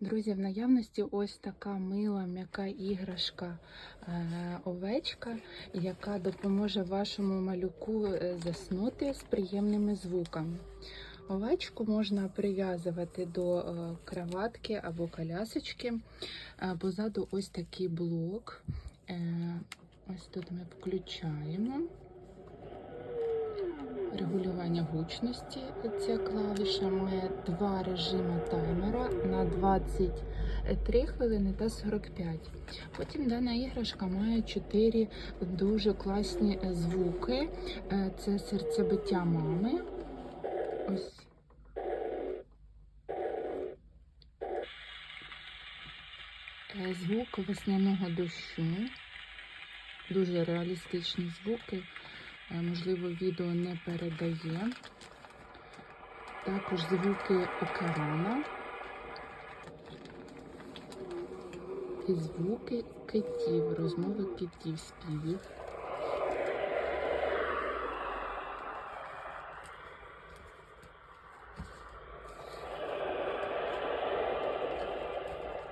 Друзі, в наявності ось така мила м'яка іграшка е, овечка, яка допоможе вашому малюку е, заснути з приємними звуками. Овечку можна прив'язувати до е, кроватки або колясочки. Позаду ось такий блок. Ось тут ми включаємо. Регулювання гучності ця клавіша має два режими таймера на 23 хвилини та 45. Потім дана іграшка має 4 дуже класні звуки. Е, Це серцебиття мами. Ось. Е, Звук весняного дощу. Дуже реалістичні звуки. Можливо, відео не передає. Також звуки океана і звуки китів, розмови китів, співів.